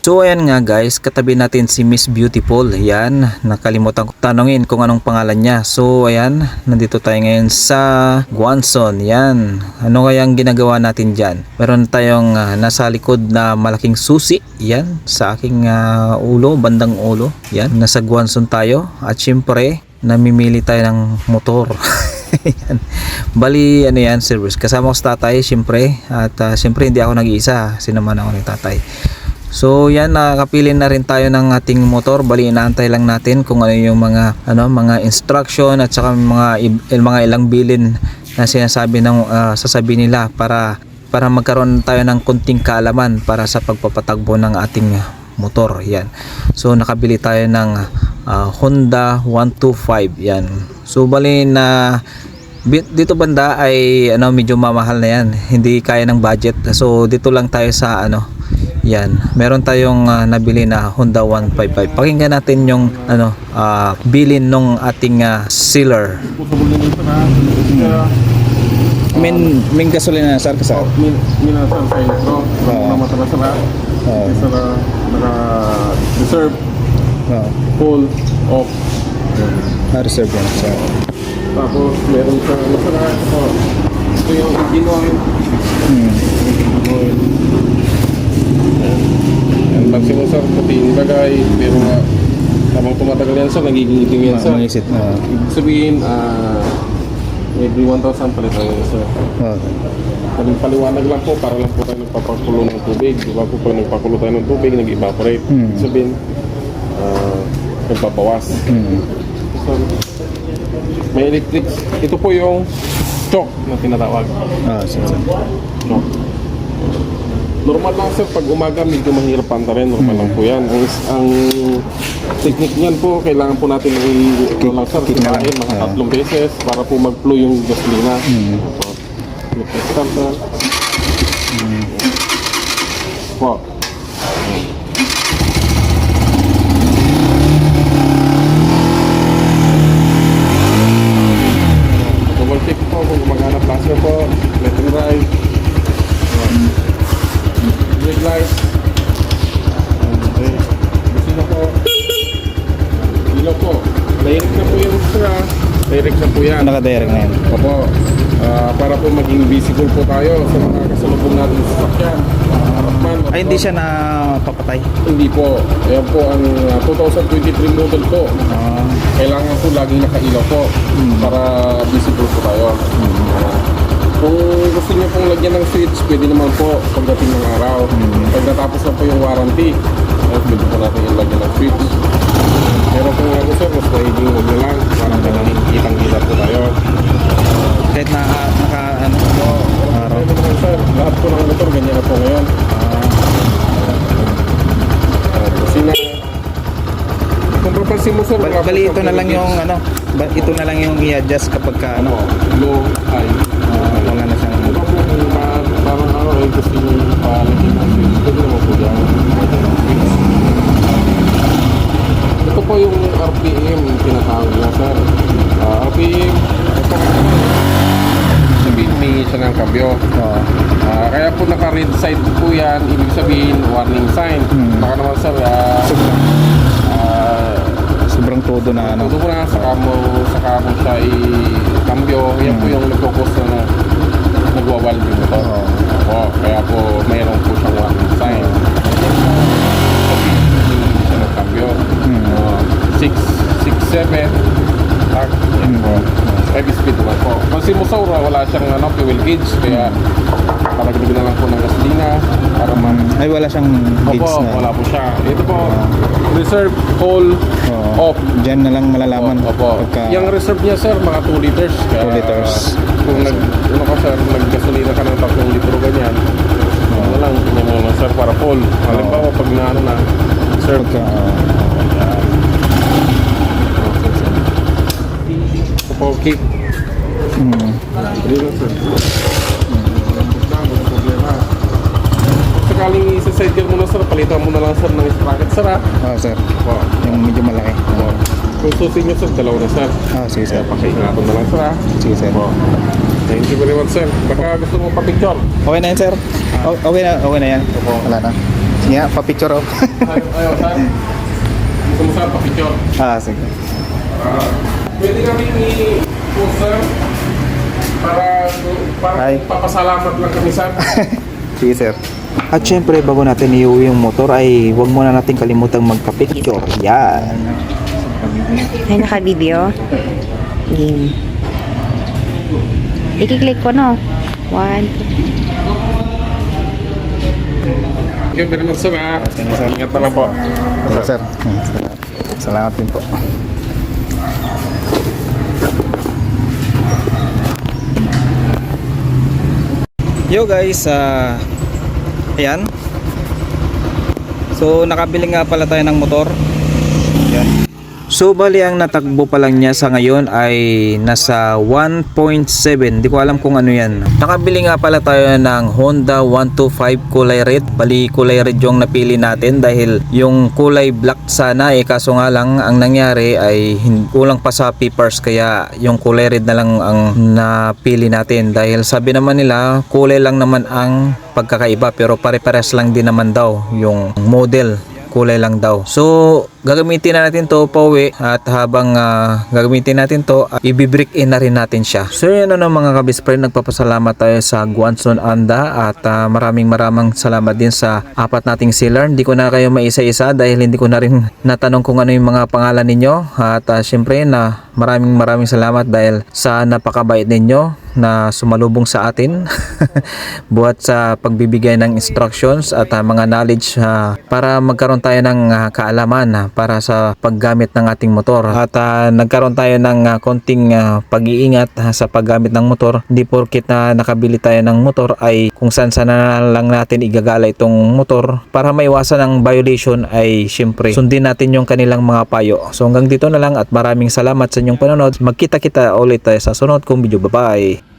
So ayan nga guys, katabi natin si Miss Beautiful. Yan, nakalimutan ko tanongin kung anong pangalan niya. So ayan, nandito tayo ngayon sa Guanson. Yan, ano kayang ginagawa natin dyan? Meron tayong ah, nasa likod na malaking susi. Yan, sa aking ah, ulo, bandang ulo. Yan, nasa Guanson tayo. At syempre, namimili tayo ng motor. Yan. Bali, ano yan, service. Kasama ko sa tatay, syempre. At ah, syempre, hindi ako nag-iisa. Sinamahan ako ni tatay. So yan nakakapili na rin tayo ng ating motor. Bali inaantay lang natin kung ano yung mga ano mga instruction at saka mga mga ilang bilin na sinasabi ng ah, sasabihin nila para para magkaroon tayo ng kunting kaalaman para sa pagpapatagbo ng ating motor. Yan. So nakabili tayo ng ah, Honda 125 yan. So bali na dito banda ay ano medyo mamahal na yan hindi kaya ng budget so dito lang tayo sa ano yan meron tayong ah, nabili na Honda 155 pakinggan natin yung ano ah, bilin nung ating ah, sealer min min gasolina sir ka sir Min minasal sa ito. Oo. Nama tala sala. Oo. Isa na naka reserve full off. reserve yan sir Tapos meron sa sala. Oh. Ito yung engine oil. hmm. Oil. Pansin mo sir, puti yung lagay. Pero nga, habang tumatagal yan sir, nagiging itim yan sir. Mangisit, oo. Ibig sabihin, ah, every 1,000 palitan yan sir. Kaming paliwanag lang po para lang po tayo nagpapakulo ng tubig. Di ba po pag nagpakulo tayo ng tubig, nag-evaporate. Hmm. Ibig Sabihin, ah, nagpapawas. Hmm. So, may electric. Ito po yung choke na tinatawag. Ah, sir. Choke. Normal lang sir, pag umaga medyo mahirap panta rin. Normal lang po yan. Ang, ang technique niyan po, kailangan po natin i- ano lang sir, kick na lang. mga Ah. tatlong beses para po mag-flow yung gasolina. Hmm. Opo. Electric start sir. Po. Brake light. Okay. Busina po. Ilaw po. Direct na po yung. Direct na po yan. Naka-direct na yan. Opo. Ah, para po maging visible po tayo sa mga kasalubong natin sa sasakyan. Man, Ay, hindi siya napapatay. Hindi po. Ayan po ang ah, 2023 model po. Ah, Kailangan po laging nakailaw po para visible po tayo. Kung gusto niyo pong lagyan ng switch, pwede naman po pagdating ng araw. Pag natapos na po yung warranty, ay pwede po natin ilagyan ng switch. Pero kung ano sir, mas maiging huwag na lang para talagang kitang-kita po tayo. kahit na naka ano po, araw. Ano naman sir, lahat po ng motor ganyan na po ngayon. Uh, busina. Kung papansin mo sir, po Bali ito na lang yung ano, ba- ito na lang yung i-adjust kapag ka ano, low, high. ah, wala na siyang Ano po kung pa- parang gusto nyo palagyan ng switch, pwede naman po yan. Ito po yung RPM tinatawag niya sir. Ah, RPM, ito sabihin may siya ng kambyo. Oo. Ah, kaya po naka-red side po yan, ibig sabihin warning sign. Hmm. Baka naman sir, ah, sobrang, ah, sobrang todo na ano. Tuto mo na, saka mo, saka mo siya i-cambio. Yan po Hmm. yung nagkukos na nagwawal yung motor. Oo. Oo, kaya po mayroon po siyang warning sign. Hindi siya nagkambyo. Hmm. Oo, 6, 6, 7, tak, yan po. 5 speed naman po. Pansin mo sa ura, wala siyang ano, fuel gauge, kaya paragdagan na lang po ng gasolina para ma Ay wala siyang gauge Opo, na. wala po siya. Ito po, reserve, full, Oo. off. Diyan na lang malalaman Opo. pagka Yung reserve niya sir, mga 2 liters. Kaya, 2 liters. Kung nag, ano ka sir, naggasolina ka ng 3 litro ganyan, ano lang, tingnan mo lang sir para full. Halimbawa, pag na ano na, reserve. pagka Ito po, keep. mm, sir. Isa-side gear mo na sir, palitan mo na lang sir ng sprocket sir ha. oh, sir. Opo. Yung medyo malaki. Opo. Kung susin nyo sir, dalawa na sir. Ah, sige sir. Pakiingatan na lang sir ha. Sige sir. Opo. Thank you very much sir. Baka gusto mo pa-picture. Okay na yan sir. O- Okay na, okay na yan. Opo. Wala na. Yeah, pa-picture oh. Ayaw, ayaw, sir. Gusto mo sir, pa-picture. ah, sige. Ah, pwede kami i-post, sir. Para, para Ay. papasalamat lang kami, sir. Sige, sir. At syempre bago natin iuwi yung motor ay huwag muna natin kalimutang magpa-picture. Yan. Ay, naka-video? Game. I-click ko, no? One, you very much, sir. Ingat na lang po. Sir. Salamat. Salamat din po. Yo guys, ah ayan. So nakabili nga pala tayo ng motor. So bali ang natakbo pa lang niya sa ngayon ay nasa 1.7. Di ko alam kung ano yan. Nakabili nga pala tayo ng Honda 125 kulay red. Bali kulay red yung napili natin dahil yung kulay black sana eh kaso nga lang ang nangyari ay kulang pa sa papers kaya yung kulay red na lang ang napili natin dahil sabi naman nila kulay lang naman ang pagkakaiba pero pare-pares lang din naman daw yung model kulay lang daw. So, gagamitin na natin to pauwi at habang ah, gagamitin natin to, uh, ibibreak in na rin natin siya. So, yun ano mga kabisprend, nagpapasalamat tayo sa Guanson Anda at ah, maraming maraming salamat din sa apat nating sealer. Hindi ko na kayo maisa-isa dahil hindi ko na rin natanong kung ano yung mga pangalan ninyo at ah, syempre na maraming maraming salamat dahil sa napakabait ninyo na sumalubong sa atin buhat sa pagbibigay ng instructions at ah, mga knowledge ah, para magkaroon tayo ng ah, kaalaman ah, para sa paggamit ng ating motor. At ah, nagkaroon tayo ng ah, konting ah, pag-iingat ah, sa paggamit ng motor. Hindi porkit na nakabili tayo ng motor ay kung saan saan na lang natin igagala itong motor para maiwasan ang violation ay syempre sundin natin yung kanilang mga payo. So hanggang dito na lang at maraming salamat sa inyong panonood. Magkita kita ulit tayo sa sunod kong video. Bye bye